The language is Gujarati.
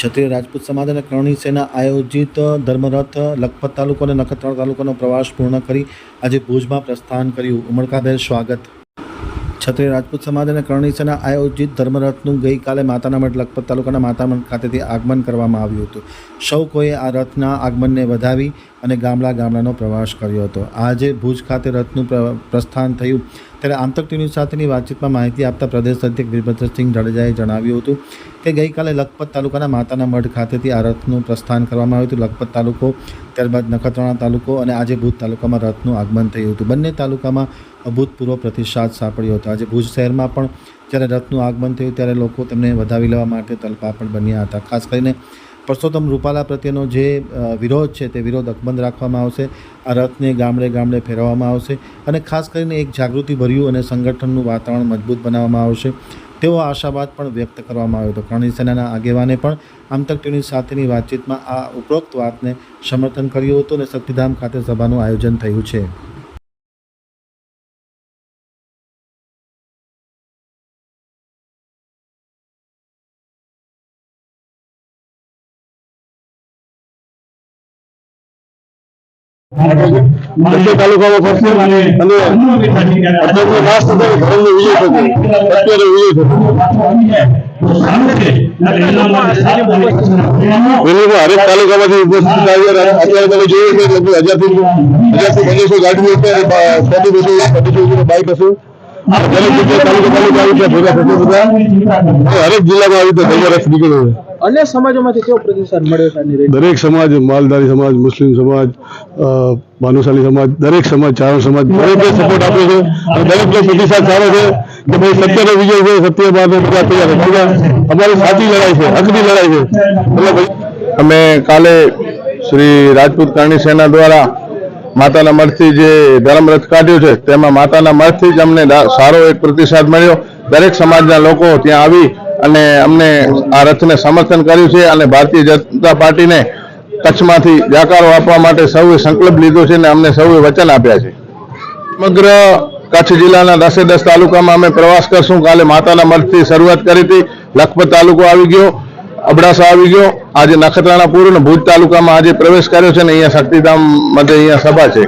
ક્ષત્રિય રાજપૂત સમાજ અને કરણી સેના આયોજિત ધર્મરથ, લખપત તાલુકો અને નખત્રાણ તાલુકાનો પ્રવાસ પૂર્ણ કરી આજે ભુજમાં પ્રસ્થાન કર્યું. ઉમળકાભેર સ્વાગત. ક્ષત્રિય રાજપૂત સમાજ અને કરણી સેના આયોજિત ધર્મરથનું ગઈકાલે માતાના મઠ લખપત તાલુકાના માતાના મઠ ખાતેથી આગમન કરવામાં આવ્યું હતું. સૌ કોઈએ આ રથના આગમનને વધાવી અને ગામડા ગામડાનો પ્રવાસ કર્યો હતો. આજે ભુજ ખાતે રથનું પ્રસ્થાન થયું. ત્યારે આંતર ટીવી સાથેની વાતચીતમાં માહિતી આપતા પ્રદેશ અધ્યક્ષ વીરભદ્રસિંહ જાડેજાએ જણાવ્યું હતું કે ગઈકાલે લખપત તાલુકાના માતાના મઢ ખાતેથી આ રથનું પ્રસ્થાન કરવામાં આવ્યું હતું. લખપત તાલુકો, ત્યારબાદ નખત્રાણા તાલુકો અને આજે ભુજ તાલુકામાં રથનું આગમન થયું હતું. બંને તાલુકામાં અભૂતપૂર્વ પ્રતિસાદ સાંપડ્યો હતો. આજે ભુજ શહેરમાં પણ જ્યારે રથનું આગમન થયું ત્યારે લોકો તેમને વધાવી લેવા માટે તલપા પણ બન્યા હતા. ખાસ કરીને પરસોત્તમ રૂપાલા પ્રત્યેનો જે વિરોધ છે તે વિરોધ અકબંધ રાખવામાં આવશે, આ રથને ગામડે ગામડે ફેરવવામાં આવશે અને ખાસ કરીને એક જાગૃતિભર્યું અને સંગઠનનું વાતાવરણ મજબૂત બનાવવામાં આવશે. તેવો આશાવાદ પણ વ્યક્ત કરવામાં આવ્યો હતો. કરણી સેનાના આગેવાને પણ આમતક ટીવી સાથેની વાતચીતમાં આ ઉપરોક્ત વાતને સમર્થન કર્યું હતું અને શક્તિધામ ખાતે સભાનું આયોજન થયું છે. બંને તાલુકામાં ફરશે અને અત્યારે લાસ્ટ હતો એ વિજય થતો અત્યારે વિજય થતો હરેક તમે જોયું કે લગભગ હજારથી હજારથી પંદરસો ગાડીઓ અત્યારે સોથી બસો તાલુકા તાલુકા આવી ભેગા બધા હરેક જિલ્લામાં આવી રીતે રથ નીકળ્યો છે. અન્ય સમાજોમાંથી કેવો પ્રતિસાદ મળ્યો છે દરેક સમાજ માલધારી સમાજ મુસ્લિમ સમાજ ભાનુશાલી સમાજ દરેક સમાજ ચારણ સમાજ દરેક સપોર્ટ આપ્યો છે. અને દરેકનો પ્રતિસાદ સારો છે કે ભાઈ સત્યનો વિજય છે સત્ય બાદ બધા તૈયાર બધા અમારી સાચી લડાઈ છે હકની લડાઈ છે. એટલે અમે કાલે શ્રી રાજપૂત કરણી સેના દ્વારા માતાના મઠથી જે ધર્મરથ કાઢ્યો છે તેમાં માતાના મઠથી જ અમને સારો એક પ્રતિસાદ મળ્યો. દરેક સમાજના લોકો ત્યાં આવી અને અમને આ રથને સમર્થન કર્યું છે અને ભારતીય જનતા પાર્ટીને કચ્છમાંથી જાકારો આપવા માટે સૌએ સંકલ્પ લીધો છે અને અમને સૌએ વચન આપ્યા છે. સમગ્ર કચ્છ જિલ્લાના દસે દસ તાલુકામાં અમે પ્રવાસ કરશું. કાલે માતાના મઠથી શરૂઆત કરી હતી. લખપત તાલુકો આવી ગયો, અબડાસા આવી ગયો. આજે નખત્રાણા પૂર અને ભુજ તાલુકામાં આજે પ્રવેશ કર્યો છે ને અહીંયા શક્તિધામ માટે અહીંયા સભા છે.